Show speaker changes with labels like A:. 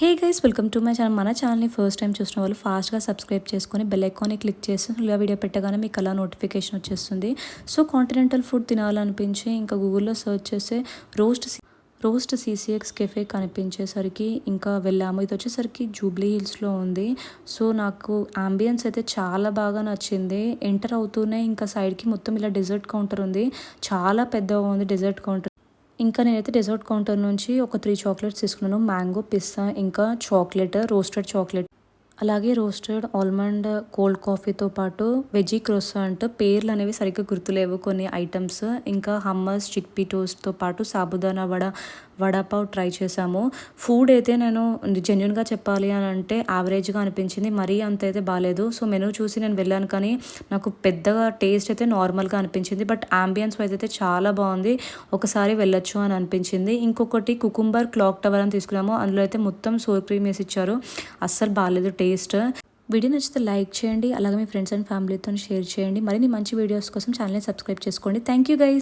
A: Hey guys welcome to my channel. మన ఛానల్ని first time చూసిన వాళ్ళు ఫాస్ట్గా సబ్స్క్రైబ్ చేసుకొని బెల్ ఐకాన్ని క్లిక్ చేసి ఇలా వీడియో పెట్టగానే మీకు అలా నోటిఫికేషన్ వచ్చేస్తుంది. సో కాంటినెంటల్ ఫుడ్ తినాలనిపించి ఇంకా గూగుల్లో సెర్చ్ చేస్తే రోస్ట్ రోస్ట్ సీసీఎక్స్ కెఫే కనిపించేసరికి ఇంకా వెళ్ళాము. ఇది వచ్చేసరికి జూబ్లీ హిల్స్లో ఉంది. సో నాకు అంబియన్స్ అయితే చాలా బాగా నచ్చింది. ఎంటర్ అవుతూనే ఇంకా సైడ్కి మొత్తం ఇలా డెజర్ట్ కౌంటర్ ఉంది. చాలా పెద్దగా ఉంది డెజర్ట్ కౌంటర్. ఇంకా నేనైతే డెజర్ట్ కౌంటర్ నుంచి ఒక త్రీ చాక్లెట్స్ తీసుకున్నాను. మ్యాంగో పిస్తా ఇంకా చాక్లెట్ రోస్టెడ్ చాక్లెట్ అలాగే రోస్టెడ్ ఆల్మండ్ కోల్డ్ కాఫీతో పాటు వెజీ క్రోసాంట్ పేర్లు అనేవి సరిగ్గా గుర్తులేవు కొన్ని ఐటమ్స్ ఇంకా హమ్మస్ చిక్పీ టోస్ట్తో పాటు సాబుదానా వడ వడాపావ్ ట్రై చేశాము. ఫుడ్ అయితే నేను జెన్యున్గా చెప్పాలి అని అంటే యావరేజ్గా అనిపించింది. మరీ అంత అయితే బాగాలేదు సో మెనూ చూసి నేను వెళ్ళాను కానీ నాకు పెద్దగా టేస్ట్ అయితే నార్మల్గా అనిపించింది. బట్ ఆంబియన్స్ వైజ్ అయితే చాలా బాగుంది. ఒకసారి వెళ్ళొచ్చు అని అనిపించింది. ఇంకొకటి కుకుంబర్ క్లాక్ టవర్ అని తీసుకున్నాము. అందులో అయితే మొత్తం సోర్ క్రీమ్ వేసి ఇచ్చారు. అస్సలు బాగాలేదు టేస్ట్ వీడియో నచ్చితే లైక్ చేయండి. అలాగే మీ ఫ్రెండ్స్ అండ్ ఫ్యామిలీతో షేర్ చేయండి. మరిన్ని మంచి వీడియోస్ కోసం ఛానల్ని సబ్స్క్రైబ్ చేసుకోండి. Thank you guys